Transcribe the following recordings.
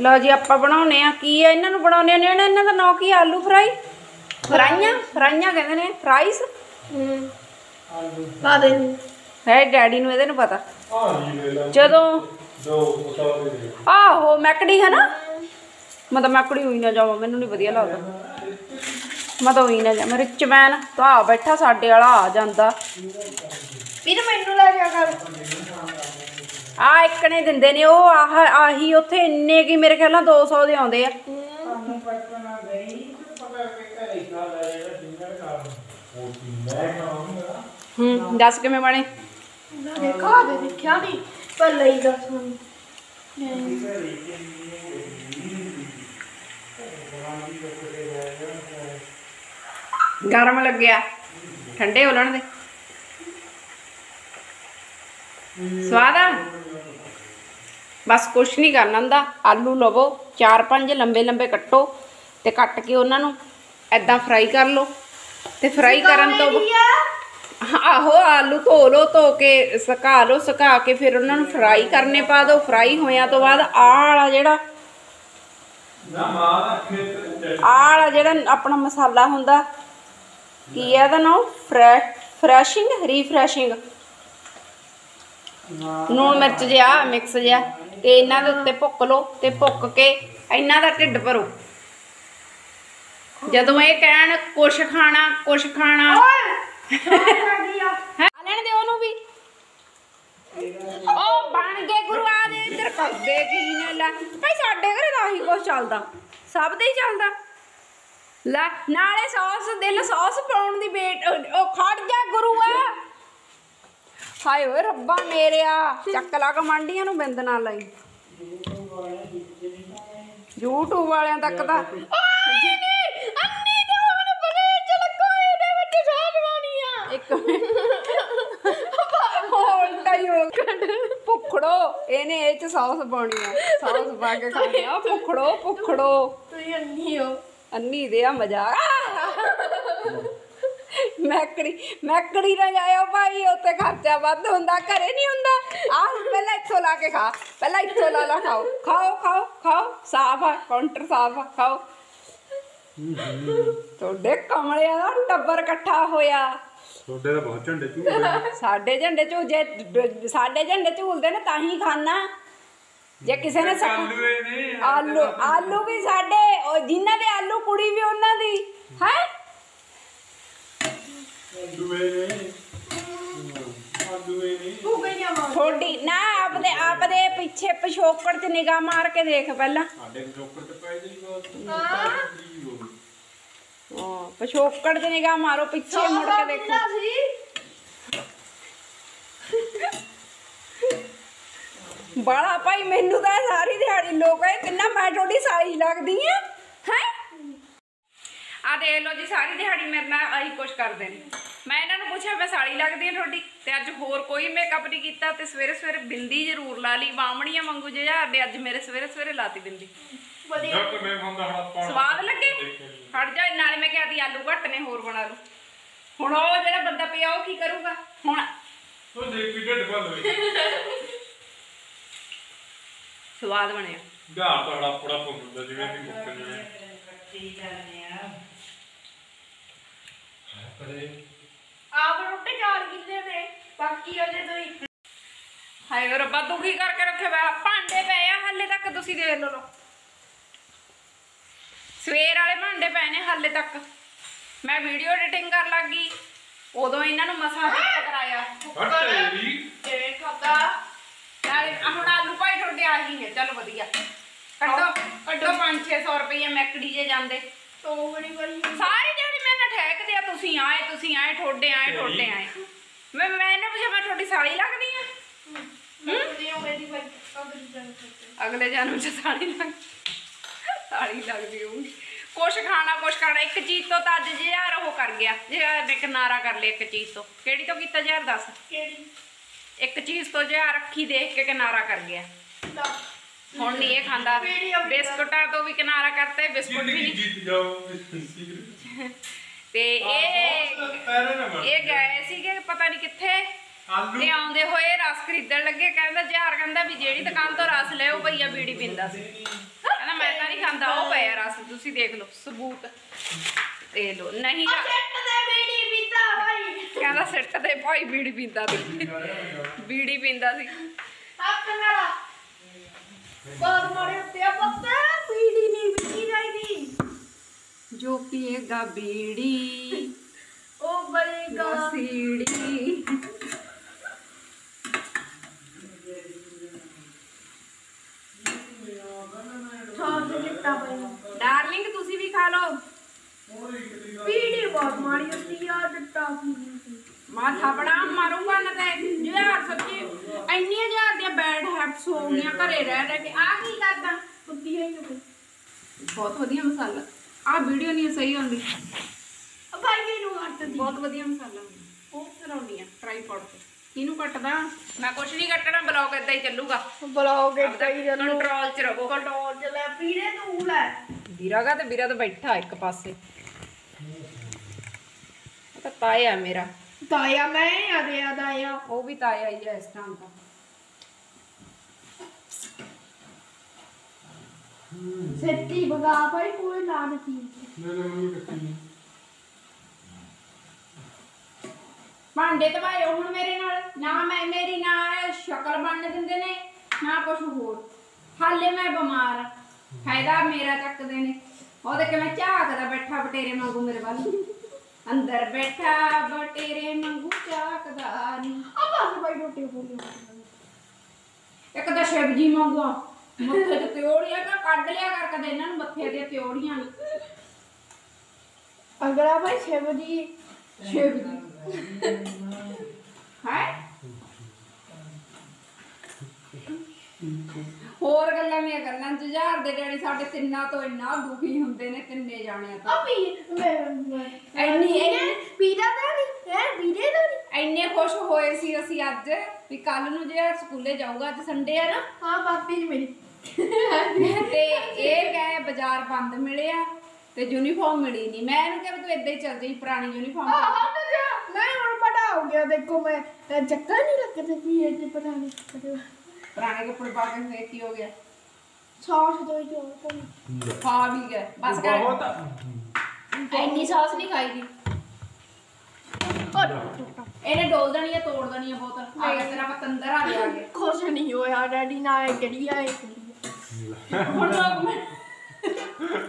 ਲਓ ਜੀ ਆਪਾਂ ਬਣਾਉਨੇ ਆ। ਕੀ ਆ? ਇਹਨਾਂ ਨੂੰ ਬਣਾਉਨੇ ਨੇ। ਇਹਨਾਂ ਦਾ ਨਾਂ ਕੀ ਆ? ਆਲੂ ਫਰਾਈ? ਫਰਾਈਆਂ? ਫਰਾਈਆਂ ਕਹਿੰਦੇ ਨੇ। ਫਰਾਈਸ ਹੂੰ ਪਾ ਦੇ। ਹੈ ਡੈਡੀ ਨੂੰ ਇਹਦੇ ਨੂੰ ਪਤਾ। ਜਦੋਂ ਆਹੋ ਮੈਕੜੀ ਹੈ ਨਾ? ਮੈਂ ਤਾਂ ਮੈਕੜੀ ਹੋਈ ਨਾ ਜਾਵਾਂ। ਮੈਨੂੰ ਨਹੀਂ ਵਧੀਆ ਲੱਗਦਾ। ਮੈਂ ਤਾਂ ਹੋਈ ਨਾ ਜਾ ਮੇਰੇ ਚਮੈਨ ਤਾਂ ਆ ਬੈਠਾ ਸਾਡੇ ਵਾਲਾ ਆ ਜਾਂਦਾ। ਵੀਰ ਮੈਨੂੰ ਲੈ ਜਾ ਕਰ। ਆ ਇੱਕ ਨੇ ਦਿੰਦੇ ਨੇ ਉਹ ਆਹ ਆਹੀ ਉੱਥੇ ਇੰਨੇ ਕੀ ਮੇਰੇ ਖਿਆਲ ਨਾਲ 200 ਦੇ ਆਉਂਦੇ ਆ। ਹੂੰ ਦੱਸ ਕਿਵੇਂ ਬਣੇ? ਦੇਖਾ ਦੇ ਦੇਖਿਆ ਨਹੀਂ ਪਰ ਲਈ ਦੱਸ ਮੈਨੂੰ ਗਰਮ ਲੱਗਿਆ। ਠੰਡੇ ਹੋਲਣ ਦੇ। ਸਵਾਦ ਆ? ਬਸ ਕੁਛ ਨਹੀਂ ਕਰਨਾ ਹੁੰਦਾ। ਆਲੂ ਲਵੋ ਚਾਰ ਪੰਜ ਲੰਬੇ ਲੰਬੇ ਕੱਟੋ ਤੇ ਕੱਟ ਕੇ ਉਹਨਾਂ ਨੂੰ ਐਦਾਂ ਫਰਾਈ ਕਰ ਲਓ। ਤੇ ਫਰਾਈ ਕਰਨ ਤੋਂ ਆਹੋ ਆਲੂ ਧੋ ਲਓ ਧੋ ਕੇ ਸੁਕਾ ਲਓ ਸੁਕਾ ਕੇ ਫਿਰ ਉਹਨਾਂ ਨੂੰ ਫਰਾਈ ਕਰਨੇ ਪਾ ਦਿਓ। ਫਰਾਈ ਹੋਇਆਂ ਤੋਂ ਬਾਅਦ ਆਹ ਵਾਲਾ ਜਿਹੜਾ ਵਾਲਾ ਜਿਹੜਾ ਆਪਣਾ ਮਸਾਲਾ ਹੁੰਦਾ ਕੀ ਹੈ ਇਹਦਾ ਨਾਮ? Fresh freshing? ਰੀਫਰੈਸ਼ਿੰਗ? ਨੂਣ ਮਿਰਚ ਜਿਹਾ ਮਿਕਸ ਜਿਹਾ। ਤੇ ਇਹਨਾਂ ਦੇ ਉੱਤੇ ਭੁੱਕ ਲਓ ਤੇ ਭੁੱਕ ਕੇ ਇਹਨਾਂ ਦਾ ਢਿੱਡ ਭਰੋ। ਜਦੋਂ ਇਹ ਕਹਿਣ ਕੁਛ ਖਾਣਾ ਕੁਛ ਖਾਣਾ। ਹੈਂ? ਆ। ਲੈਣ ਦੇ ਉਹਨੂੰ ਵੀ। ਉਹ ਬਣ ਗਏ ਗੁਰੂ ਆ ਦੇ ਇੱਧਰ ਕਰਦੇ ਕੀ ਨੇ ਲੈ। ਭਾਈ ਸਾਡੇ ਘਰੇ ਤਾਂ ਆਹੀ ਕੁਛ ਚੱਲਦਾ। ਸਭ ਦੇ ਹੀ ਚੱਲਦਾ। ਲੈ ਨਾਲੇ ਸੌਸ ਦਿਲ ਸੌਸ ਪਾਉਣ ਦੀ ਵੇਟ ਉਹ ਖੜ ਜਾ ਗੁਰੂ ਆ। ਹਾਏ ਓਏ ਰੱਬਾ ਮੇਰਿਆ ਚੱਕ ਲਾ ਕਮਾਂਡੀਆਂ ਨੂੰ ਬਿੰਦ ਨਾ ਲਈ। YouTube ਵਾਲਿਆਂ ਤੱਕ ਤਾਂ ਇੱਕ ਹੀ ਹੋ ਗਿਆ। ਭੁੱਖੜੋ ਇਹਨੇ ਇਹ ਚ ਸੌਸ ਪਾਉਣੀ ਆ। ਸੌਸ ਪਾ ਕੇ ਖਾਣੀ ਆ ਭੁੱਖੜੋ ਭੁੱਖੜੋ। ਤੂੰ ਅੰਨੀ ਹੋ। ਅੰਨੀ ਦੇ ਆ ਮਜ਼ਾਕ। ਮੈਕੜੀ ਮੈਕੜੀ ਨਾ ਜਾਇਓ ਭਾਈ ਉੱਤੇ ਖਰਚਾ ਵੱਧ ਹੁੰਦਾ ਘਰੇ ਨਹੀਂ ਹੁੰਦਾ। ਆ ਪਹਿਲਾਂ ਇੱਥੋਂ ਲਾ ਕੇ ਖਾ ਪਹਿਲਾਂ ਇੱਥੋਂ ਲਾ ਲਾ ਖਾਓ। ਖਾਓ ਖਾਓ ਖਾਓ ਸਾਫ਼ ਆ ਕਾਊਂਟਰ ਸਾਫ਼ ਆ ਖਾਓ। ਤੁਹਾਡੇ ਕਮਲਿਆਂ ਦਾ ਟੱਬਰ ਇਕੱਠਾ ਹੋਇਆ। ਤੁਹਾਡੇ ਦਾ ਬਹੁਤ ਝੰਡੇ ਝੂਟੇ ਸਾਡੇ ਝੰਡੇ ਝੂ ਜੇ ਡ- ਸਾਡੇ ਝੰਡੇ ਝੂਲਦੇ ਨੇ ਤਾਂ ਹੀ ਖਾਣਾ ਜੇ ਕਿਸੇ ਨੇ ਸਕ- ਆਲੂ ਆਲੂ ਵੀ ਸਾਡੇ ਉਹ ਜਿਨ੍ਹਾਂ ਦੇ ਆਲੂ ਕੁੜੀ ਵੀ ਉਹਨਾਂ ਦੀ ਹੈ? ਦੂਏ ਨੇ। ਦੂਏ ਨੇ। ਤੂੰ ਗਈ ਆ ਮਾਂ ਥੋੜੀ ਨਾ ਆਪਦੇ ਆਪਦੇ ਪਿੱਛੇ ਪਿਛੋਕੜ ਤੇ ਨਿਗਾਹ ਮਾਰ ਕੇ ਦੇਖ ਪਹਿਲਾਂ। ਸਾਡੇ ਚੋਕਰ ਤੇ ਪੈ ਹਾਂ। ਹਾਂ ਪਿਛੋਕੜ ਤੇ ਨਿਗਾਹ ਮਾਰੋ ਪਿੱਛੇ ਮੁੜ ਕੇ ਦੇਖੋ। ਸੀ। ਬਾਲਾ ਭਾਈ ਮੈਨੂੰ ਤਾਂ ਸਾਰੀ ਦਿਹਾੜੀ ਲੋਕ ਇਹ ਕਿੰਨਾ ਮੈਂ ਤੁਹਾਡੀ ਸਾਈ ਲੱਗਦੀ ਆ ਹੈ? ਆ ਦੇਖ ਲਓ ਜੀ ਸਾਰੀ ਦਿਹਾੜੀ ਮੇਰੇ ਨਾਲ ਆਹੀ ਕੁਛ ਕਰਦੇ ਨੇ। ਮੈਂ ਇਹਨਾਂ ਨੂੰ ਪੁੱਛਿਆ ਮੈਂ ਸਾਲੀ ਲੱਗਦੀ ਆ ਤੁਹਾਡੀ? ਤੇ ਅੱਜ ਹੋਰ ਕੋਈ ਮੇਕਅਪ ਨਹੀਂ ਕੀਤਾ ਤੇ ਸਵੇਰੇ ਸਵੇਰੇ ਬਿੰਦੀ ਜ਼ਰੂਰ ਲਾ ਲਈ ਬਾਮਣੀਆਂ ਵਾਂਗੂ ਜਿਹਾ ਦੇ ਅੱਜ ਮੇਰੇ ਸਵੇਰੇ ਸਵੇਰੇ ਲਾਤੀ ਬਿੰਦੀ। ਵਧੀਆ। ਜਦ ਮੈਂ ਹੁੰਦਾ ਹੜਾ ਪਾਉਣਾ ਸਵਾਦ ਲੱਗੇ? ਹਟ ਜਾ ਨਾਲੇ ਮੈਂ ਕਿਹਾ ਦੀ ਆਲੂ ਘੱਟ ਨੇ ਹੋਰ ਬਣਾ ਲਓ। ਹੁਣ ਉਹ ਜਿਹੜਾ ਬੰਦਾ ਪਿਆ ਉਹ ਕੀ ਕਰੂਗਾ? ਹੁਣ ਉਹ ਦੇਖ ਵੀ ਢਿੱਡ ਭਰ ਲਵੇ। ਸਵਾਦ ਬਣਿਆ। ਗਾਹ ਤਾਂ ਹੜਾ ਪੜਾ ਪੁੰਦਾ ਜਿਵੇਂ ਦੀ ਮੁੱਕ ਜਾਵੇ ਕਰੇ ਆਪ ਰੋਟੀ ਚਾਰ ਕਿੱਲੇ ਦੇ ਬਾਕੀ ਉਹਦੇ ਤੋਂ ਹੀ। ਹਾਏ ਰੱਬਾ ਦੁਖੀ ਕਰਕੇ ਰੱਖਿਆ ਵਾ? ਭਾਂਡੇ ਪਏ ਆ ਹਾਲੇ ਤੱਕ ਤੁਸੀਂ ਦੇਖ ਲਓ ਸਵੇਰ ਵਾਲੇ ਭਾਂਡੇ ਪਏ ਨੇ ਹਾਲੇ ਤੱਕ। ਮੈਂ ਵੀਡੀਓ ਐਡੀਟਿੰਗ ਕਰਨ ਲੱਗੀ ਉਦੋਂ ਇਹਨਾਂ ਨੂੰ ਮਸਾਂ ਕਰਾਇਆ। ਹਟ ਤੇਰੀ। ਇਹ ਖਾਤਾ ਨਾਲੇ ਆਹ ਹੁਣ ਆਲੂ ਭਾਈ ਤੁਹਾਡੇ ਆਹੀ ਨੇ ਚਲੋ ਵਧੀਆ। ਕੱਢੋ ਕੱਢੋ 5-600 ਰੁਪਏ ਮੈਕੜੀ ਜੇ ਜਾਂਦੇ। ਤੋ ਬੜੀ ਬੜੀ ਸਾਰੀ ਦਿਹਾੜੀ ਮੈਂ ਨਾ ਠਹਿਕਦੇ ਆ ਤੁਸੀਂ ਆਏ ਤੁਸੀਂ ਆਏ ਠੋਡੇ ਆਏ ਠੋਡੇ ਆਏ। ਮੈਂ ਮੈਂ ਇਹਨੇ ਪੁੱਛਿਆ ਮੈਂ ਤੁਹਾਡੀ ਸਾਲੀ ਲੱਗਦੀ ਆ? ਅਗਲੀ ਜਨਮ ਚ ਸਾਲੀ ਲੱਗ ਸਾਲੀ ਲੱਗਦੀ ਹੋਊਗੀ। ਕੁਛ ਖਾਣਾ ਕੁਛ ਖਾਣਾ ਇੱਕ ਚੀਜ਼ ਤੋਂ ਤਾਂ ਅੱਜ ਜਿਹਾਰ ਉਹ ਕਰ ਗਿਆ ਜਿਹਾਰ ਨੇ ਕਿਨਾਰਾ ਕਰ ਲਿਆ ਇੱਕ ਚੀਜ਼ ਤੋਂ। ਕਿਹੜੀ ਤੋਂ ਕੀਤਾ ਜਿਹਾਰ ਦੱਸ? ਕਿਹੜੀ? ਇੱਕ ਚੀਜ਼ ਤੋਂ ਜਿਹਾਰ ਰੱਖੀ ਦੇਖ ਕੇ ਕਿਨਾਰਾ ਕਰ ਗਿਆ। ਹੁਣ ਨਹੀਂ ਇਹ ਖਾਂਦਾ। ਬਿਸਕੁਟਾਂ ਤੋਂ ਵੀ ਕਿਨਾਰਾ ਕਰਤੇ ਬਿਸਕੁਟ ਵੀ ਨਹੀਂ। ਜਿੱਤ ਜਾਓ ਤੇ ਇਹ ਇਹ ਗਏ ਸੀਗੇ ਪਤਾ ਨਹੀਂ ਕਿੱਥੇ। ਆਲੂ। ਤੇ ਆਉਂਦੇ ਹੋਏ ਰਸ ਖਰੀਦਣ ਲੱਗੇ ਕਹਿੰਦਾ ਜਹਾਰ ਕਹਿੰਦਾ ਵੀ ਜਿਹੜੀ ਦੁਕਾਨ ਤੋਂ ਰਸ ਲਿਓ ਭਈਆ ਬੀੜੀ ਪੀਂਦਾ ਸੀ। ਕਹਿੰਦਾ ਮੈਂ ਤਾਂ ਨਹੀਂ ਖਾਂਦਾ ਉਹ ਪਿਆ ਰਸ ਤੁਸੀਂ ਦੇਖ ਲਓ ਸਬੂਤ। ਇਹ ਲੋ ਨਹੀਂ ਗਾ- ਸੈੱਟ ਦੇ ਬੀੜੀ ਪੀਤਾ ਭਾਈ ਕਹਿੰਦਾ ਸਿੱਟ ਦੇ ਭਾਈ ਬੀੜੀ ਪੀਂਦਾ ਸੀ। ਬੀੜੀ ਪੀਂਦਾ ਸੀ। ਹੱਥ ਮੇਰਾ ਬਹੁਤ ਮਾਰੇ ਉੱਤੇ ਪੱਤੇ। ਬੀੜੀ ਨਹੀਂ ਪੀਤੀ ਚਾਹੀਦੀ। ਜੋ ਪੀਏਗਾ ਬੀੜੀ ਉਹ ਬਲੇਗਾ ਸੀੜੀ। ਛਾਂ ਤੇ ਚਿੱਟਾ ਭਾਈ ਡਾਰਲਿੰਗ ਤੁਸੀਂ ਵੀ ਖਾ ਲਓ। ਬੀੜੀ ਬਹੁਤ ਮਾਰੀ ਉੱਤੀ ਆ ਚਿੱਟਾ ਪੀਤੀ ਮਾਂ ਥਾਪੜਾ ਮਾਰੂੰਗਾ ਨਾ ਤੇ ਯਾਰ ਸੱਚੀ ਇੰਨੀਆਂ ਹਜ਼ਾਰ ਦੀਆਂ ਬੈਡ ਹੈਬਿਟਸ ਹੋ ਗਈਆਂ ਘਰੇ ਰਹਿ ਰਹਿ ਕੇ। ਆ ਕੀ ਕਰਦਾ? ਉੱਤੀ ਆਈ ਨੂੰ ਬਹੁਤ ਵਧੀਆ ਮਸਾਲਾ। ਆ ਵੀਡੀਓ ਨਹੀਂ ਸਹੀ ਹੁੰਦੀ ਭਾਈ ਇਹਨੂੰ ਦੀ ਬਹੁਤ ਵਧੀਆ ਮਸਾਲਾ ਉਹ ਕਰਾਉਣੀ ਆ ਟ੍ਰਾਈਪੋਡ ਤੇ ਕਿਹਨੂੰ ਕੱਟਦਾ। ਮੈਂ ਕੁਛ ਨਹੀਂ ਕੱਟਣਾ ਬਲੌਗ ਏਦਾਂ ਹੀ ਚੱਲੂਗਾ। ਬਲੌਗ ਇੱਦਾਂ ਹੀ ਚੱਲੂ। ਕੰਟਰੋਲ ਚ ਰਹੋ। ਕੰਟਰੋਲ ਚ ਲੈ ਪੀੜੇ ਤੂੰ ਲੈ। ਵੀਰਾ ਕਾ ਤੇ ਵੀਰਾ ਤਾਂ ਬੈਠਾ ਇੱਕ ਪਾਸੇ। ਤਾਂ ਤਾਇਆ ਮੇਰਾ। ਤਾਇਆ ਮੈਂ ਆ ਗਿਆ ਤਾਇਆ ਉਹ ਵੀ ਤਾਇਆ ਹੀ ਹੈ ਇਸ ਟਾਈਮ ਤਾਂ। ਸੱਤੀ ਬਗਾ ਭਾਈ ਕੋਈ ਨਾ ਦਿੱਤੀ ਮੇਰੇ ਮੰਮੀ ਕੱਟੀ ਭਾਂਡੇ ਧਵਾਏ ਹੁਣ ਮੇਰੇ ਨਾਲ। ਨਾ ਮੈਂ ਮੇਰੀ ਨਾ ਸ਼ਕਲ ਬਣਨ ਦਿੰਦੇ ਨੇ ਨਾ ਕੁਝ ਹੋਰ। ਹਾਲੇ ਮੈਂ ਬਿਮਾਰ ਆ। ਫਾਇਦਾ ਮੇਰਾ ਚੱਕਦੇ ਨੇ। ਉਹਦੇ ਕਿਵੇਂ ਝਾਕਦਾ ਬੈਠਾ ਬਟੇਰੇ ਵਾਂਗੂ ਮੇਰੇ ਵੱਲ। ਅੰਦਰ ਬੈਠਾ ਬਟੇਰੇ ਵਾਂਗੂ ਝਾਕਦਾ ਨਹੀਂ ਆ ਬਸ ਭਾਈ ਰੋਟੀ ਬੋਲੀ ਇੱਕ ਤਾਂ ਸ਼ਿਵ ਜੀ ਆ, ਮੱਥੇ ਤੇ ਤਿਉੜੀਆਂ ਤਾਂ ਕੱਢ ਲਿਆ ਕਰ ਕਦੇ ਇਹਨਾਂ ਨੂੰ ਮੱਥੇ ਦੀਆਂ ਤਿਉੜੀਆਂ ਨੂੰ। ਅਗਲਾ ਭਾਈ ਸ਼ਿਵ ਜੀ ਸ਼ਿਵ ਜੀ ਹੈ? ਹੋਰ ਗੱਲਾਂ ਮੇਂ ਗੱਲਾਂ ਜੁਝਾਰ ਦੇ ਡੈਡੀ ਸਾਡੇ ਤਿੰਨਾਂ ਤੋਂ ਇੰਨਾ ਦੁਖੀ ਹੁੰਦੇ ਨੇ ਤਿੰਨੇ ਜਾਣਿਆਂ ਤੋਂ। ਆ ਪੀ ਮੈਂ ਐਨੀ ਐਨੀ ਪੀਦਾ ਤਾਂ ਨਹੀਂ ਹੈ ਤਾਂ ਨਹੀਂ। ਖੁਸ਼ ਹੋਏ ਸੀ ਅਸੀਂ ਅੱਜ ਵੀ ਕੱਲ ਨੂੰ ਜੇ ਸਕੂਲੇ ਜਾਊਗਾ ਅੱਜ ਸੰਡੇ ਆ ਨਾ। ਹਾਂ ਬਾਪੀ ਜੀ ਮੇਰੀ। ਤੇ ਇਹ ਗਏ ਬਾਜ਼ਾਰ ਬੰਦ ਮਿਲਿਆ ਤੇ ਯੂਨੀਫਾਰਮ ਮਿਲੀ ਨਹੀਂ। ਮੈਂ ਇਹਨੂੰ ਕਿਹਾ ਤੂੰ ਏਦਾਂ ਹੀ ਚੱਲ ਜਾਈ ਪੁਰਾਣੀ ਯੂਨੀਫਾਰਮ ਆ ਹਟ ਜਾ। ਮੈਂ ਹੁਣ ਪਤਾ ਹੋ ਗਿਆ ਦੇਖੋ ਮੈਂ ਚੱਕਰ ਨਹੀਂ ਲੱਗਦੇ ਇਹ ਤੇ ਪਤਾ ਨਹੀਂ ਪੁਰਾਣੇ ਕੱਪੜੇ ਪਾ ਕੇ ਫੇਰ ਕੀ ਹੋ ਗਿਆ। ਸੌਸ ਦੋ ਹੀ ਜੋ ਖਾ ਵੀ ਗਏ ਬਸ ਕਰ ਬਹੁਤ ਇੰਨੀ ਸੌਸ ਨਹੀਂ ਖਾਈਦੀ। ਇਹਨੇ ਡੋਲ ਦੇਣੀ ਆ ਤੋੜ ਦੇਣੀ ਆ ਬੋਤਲ ਆ ਗਿਆ ਤੇਰਾ ਪਤੰਦਰ ਆ ਗਿਆ ਆ ਗਿਆ ਕੁਛ ਨਹੀਂ ਹੋਇਆ ਡੈਡੀ ਨਾਲ ਇਹ ਕਰੀ ਆ ਇਹ ਹੁਣ ਲੋਕ ਮੈਂ।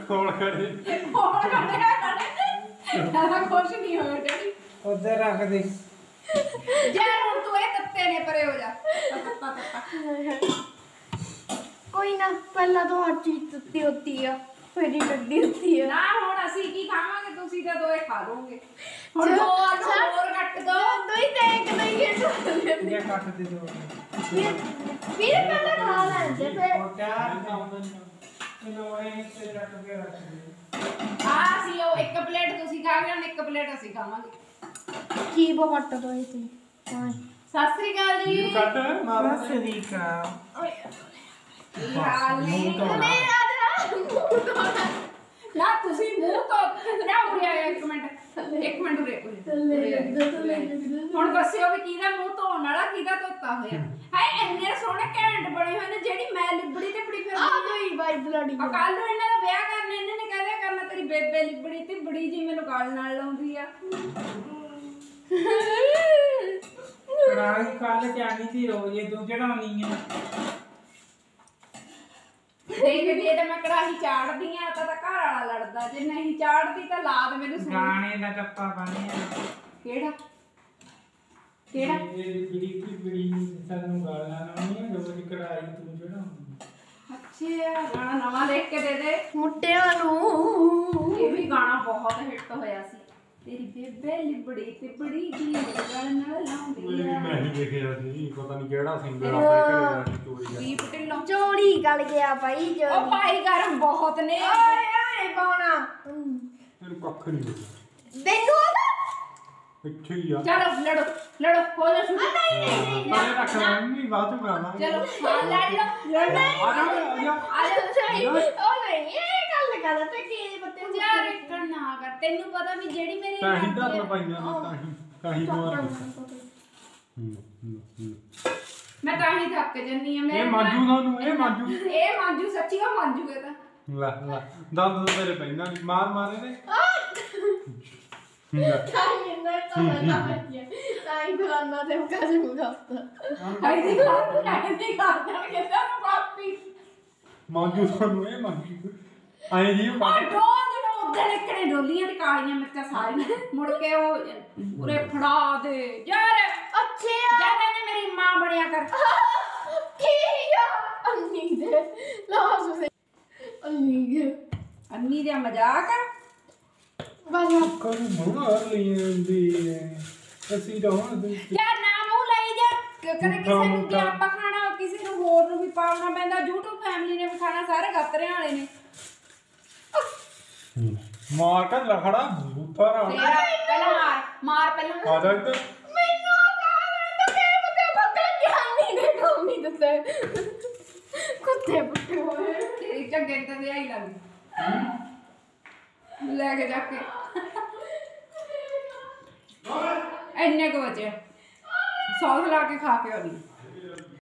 ਕੋਲ ਕਰੇ ਹੋਰ ਕਰਦੇ ਆ ਨਾ ਕੁਛ ਨਹੀਂ ਹੋਇਆ ਡੈਡੀ। ਉਧਰ ਰੱਖ ਦੇ। ਯਾਰ ਹੁਣ ਤੂੰ ਤੱਤੇ ਨੇ ਪਰੇ ਹੋ ਜਾ। ਕੋਈ ਨਾ ਪਹਿਲਾਂ ਤਾਂ ਹਰ ਚੀਜ਼ ਤੱਤੀ ਹੁੰਦੀ ਆ ਫਿਰ ਹੀ ਠੰਡੀ ਹੁੰਦੀ ਆ। ਨਾ ਹੁਣ ਅਸੀਂ ਕੀ ਖਾਵਾਂਗੇ? ਤੁਸੀਂ ਤਾਂ ਦੋਏ ਖਾ ਲੋਗੇ ਹੁਣ ਦੋ ਆਲੂ। ਹੋਰ ਕੱਟ ਦੋ। ਦੋ ਹੀ ਦੇਖ ਨਹੀਂ ਇਹ ਇਹ ਕੱਟ ਦੇ ਦੋ। ਫਿਰ ਫਿਰ ਪਹਿਲਾਂ ਖਾ ਲੈਂਦੇ ਫਿਰ। ਮੋਟਾ ਇਹਨੂੰ ਇਹ ਤੇ ਰੱਖ ਕੇ ਰੱਖ ਦੇ ਆ ਸੀ ਉਹ ਇੱਕ ਪਲੇਟ ਤੁਸੀਂ ਖਾ ਗਏ ਹੁਣ ਇੱਕ ਪਲੇਟ ਅਸੀਂ ਖਾਵਾਂਗੇ। ਕੀ ਬਵਟ ਦੋ ਇਹ ਤੇ ਹਾਂ। ਸਤਿ ਸ੍ਰੀ ਅਕਾਲ ਜੀ। ਕੱਟ। ਮਾਰ ਸਰੀਕਾ ਕੀ ਹਾਲ ਨੇ? ਮੇਰਾ ਦਾ ਨਾ ਤੁਸੀਂ ਮੂੰਹ ਤੋਂ ਨਾ ਉਰੇ ਆਇਆ ਇੱਕ ਮਿੰਟ। ਇੱਕ ਮਿੰਟ ਉਰੇ। ਹੁਣ ਦੱਸਿਓ ਵੀ ਕਿਹਦਾ ਮੂੰਹ ਧੋਣ ਵਾਲਾ ਕਿਹਦਾ ਧੋਤਾ ਹੋਇਆ? ਹਾਏ ਇੰਨੇ ਸੋਹਣੇ ਘੈਂਟ ਬਣੇ ਹੋਏ ਨੇ ਜਿਹੜੀ ਮੈਂ ਲਿਬੜੀ ਤੇ ਬੜੀ ਆ ਫਿਰਦੀ ਗਈ ਬਾਈ ਬਲੜੀ ਆ ਕੱਲ ਨੂੰ ਇਹਨਾਂ ਦਾ ਵਿਆਹ ਕਰਨਾ ਇਹਨਾਂ ਨੇ ਕਹਦੇ ਕਰਨਾ ਤੇਰੀ ਬੇਬੇ ਲਿਬੜੀ ਤੇ ਬੜੀ ਜੀ ਮੈਨੂੰ ਗੱਲ ਨਾਲ ਲਾਉਂਦੀ ਆ। ਕੜਾਈ ਕੱਲ ਚਾਹੀ ਸੀ ਰੋਜ਼ ਇਹ ਤੂੰ ਚੜਾਉਣੀ ਹੈ ਦੇਖ ਜੇ ਤਾਂ ਮੈਂ ਕੜਾਹੀ ਚਾੜਦੀ ਆ ਤਾਂ ਤਾਂ ਘਰ ਵਾਲਾ ਲੜਦਾ ਜੇ ਨਹੀਂ ਚਾੜਦੀ ਤਾਂ ਲਾਦ ਮੈਨੂੰ ਸੁਣ ਗਾਣੇ ਦਾ ਟੱਪਾ ਬਣਿਆ ਕਿਹੜਾ? ਕਿਹੜਾ? ਇਹ ਬੜੀ ਕੀ ਬੜੀ ਸਾਨੂੰ ਗਾਲਾਂ ਲਾਉਣੀਆਂ ਰੋਜ਼ ਕੜਾਈ ਤੂੰ ਚੜਾਉਣੀ ਅੱਛਾ ਗਾਣਾ ਨਵਾਂ ਲਿਖ ਕੇ ਦੇ ਦੇ। ਮੁੱਟਿਆਂ ਨੂੰ। ਇਹ ਵੀ ਗਾਣਾ ਬਹੁਤ ਹਿੱਟ ਹੋਇਆ ਸੀ। ਤੇਰੀ ਬੇਬੇ ਲਿਬੜੀ ਤੇ ਬੜੀ ਜੀ ਗੱਲ ਨਾਲ ਲਾਉਂਦੀ ਆ ਮੈਂ ਹੀ ਦੇਖਿਆ ਸੀ ਪਤਾ ਨਹੀਂ ਕਿਹੜਾ ਸਿੰਗਰ ਆਪਣੇ ਘਰੇ ਦਾ ਚੋਰੀ ਕਰ ਦੀਪ ਢਿੱਲੋਂ ਚੋਰੀ ਗਲ ਗਿਆ ਬਾਈ ਉਹ ਚੋਰੀ ਭਾਈ ਗਰਮ ਬਹੁਤ ਨੇ ਓਏ ਓਏ ਪਾਉਣਾ। ਤੈਨੂੰ ਕੱਖ ਨਹੀਂ ਤੈਨੂੰ ਆਦਾ ਇੱਥੇ ਹੀ ਆ ਚਲੋ ਲੜੋ ਲੜੋ ਹੋ ਜਾ ਸ਼ੁਰੂ ਨਹੀਂ ਨਹੀਂ ਨਹੀਂ ਮੈਂ ਰੱਖ ਲੈਣੀ ਬਾਅਦ ਚ ਕਰਾਂਗੇ ਚਲੋ ਲੜ ਲਓ ਲੜ ਲਓ ਆ ਜਾ ਆ ਜਾ ਜਾ ਨਹੀਂ ਉਹ ਨਹੀਂ ਇਹ ਗੱਲ ਤੇ ਕੀ ਪੱਤੇ ਯਾਰ ਇੱਕਣ ਨਾ ਕਰ ਤੈਨੂੰ ਪਤਾ ਵੀ ਜਿਹੜੀ ਮੇਰੀ ਤਾਂ ਹੀ ਮਰਜ਼ੀ ਧਰਨ ਆ। ਪਾਈਆਂ ਨੇ ਤਾਂ ਹੀ ਤਾਂ ਹੀ ਮਾਰ ਹੂੰ ਹੂੰ ਹੂੰ। ਮੈਂ ਤਾਂ ਹੀ ਥੱਕ ਜੰਨੀ ਆ ਇਹ ਮਾਂਜੂ ਤੁਹਾਨੂੰ ਇਹ ਮਾਂਜੂ। ਇਹ ਮਾਂਜੂ ਸੱਚੀ ਉਹ ਮਾਂਜੂ ਇਹ ਤਾਂ। ਲੈ ਲੈ ਦੰਦ ਤਾਂ ਤੇਰੇ ਪੈਂਦਾ ਨਹੀਂ ਮਾਰ ਮਾਰੇ ਨੇ ਤਾਈ ਨਾ ਤਾਂ ਨਾ ਤਾਈ ਬਰਾਨਾ ਤੇ ਕਾਜ ਨੂੰ ਖਾਤਾ ਹਾਈ ਦੀ ਖਾਤ ਹਾਈ ਦੀ ਨਾਲ ਕਿਦਾਂ ਨੂੰ ਪਾਪੀ ਮਾਂਜੂ ਤੁਹਾਨੂੰ ਇਹ ਮਾਂਜੂ। ਆਏ ਜੀ ਆ ਪਾ ਡੋਲ ਦੇ ਉਧਰ ਇਕੜੇ ਡੋਲੀਆਂ ਤੇ ਕਾਲੀਆਂ ਮਿਰਚਾਂ ਸਾਰੀਆਂ। ਮੁੜ ਕੇ ਉਹ ਉਰੇ ਫੜਾ ਦੇ। ਯਾਰ ਅੱਛੇ ਆ। ਜ਼ਿਆਦਾ ਨੇ ਮੇਰੀ ਮਾਂ ਬਣਿਆ ਕਰ। ਆ? ਅੰਨੀ ਦੇ। ਲਾਸ ਸੇ ਅੰਨੀ ਦੇ। ਅੰਨੀ ਦਾ ਮਜ਼ਾਕ ਆ। ਬਾਬਾ ਕਰੂ ਮਾਰ ਲਈ ਅਸੀਂ ਤਾਂ ਹੁਣ ਦੇ ਯਾਰ ਨਾ ਮੂੰਹ ਲਈ ਜਾ। ਕਦੇ ਕਿਸੇ ਨੂੰ। ਵੀ ਆਪਾਂ ਖਾਣਾ ਕਿਸੇ ਨੂੰ ਹੋਰ ਨੂੰ ਵੀ ਪਾਉਣਾ ਪੈਂਦਾ। YouTube ਫੈਮਿਲੀ ਨੇ ਵੀ ਖਾਣਾ ਸਾਰੇ ਗੱਤਰਿਆਂ ਵਾਲੇ ਨੇ। ਮਾਰ ਕੇ ਲਖੜਾ ਬੂਥਾ ਰਾ ਤੇਰਾ ਪਹਿਲਾਂ ਮਾਰ ਮਾਰ ਪਹਿਲਾਂ। ਆ ਜਾ ਇੱਧਰ। ਮੈਨੂੰ ਕਹਾਂ ਤਾਂ ਕਿ ਬਤੇ ਬੱਕਾ ਗਿਆਨੀ ਦੇ ਡੋਮੀ ਦਿੱਤੇ ਕੁੱਤੇ ਬੁੱਟੇ ਹੋਏ। ਤੇਰੀ ਝੱਗੇ ਤੇ ਤੇ ਆਈ ਲੱਗੀ ਲੈ ਕੇ ਜਾ ਕੇ। ਇੰਨੇ ਕੁ ਬਚੇ ਸੌਸ ਲਾ ਕੇ ਖਾ ਕੇ ਆਉਣੀ।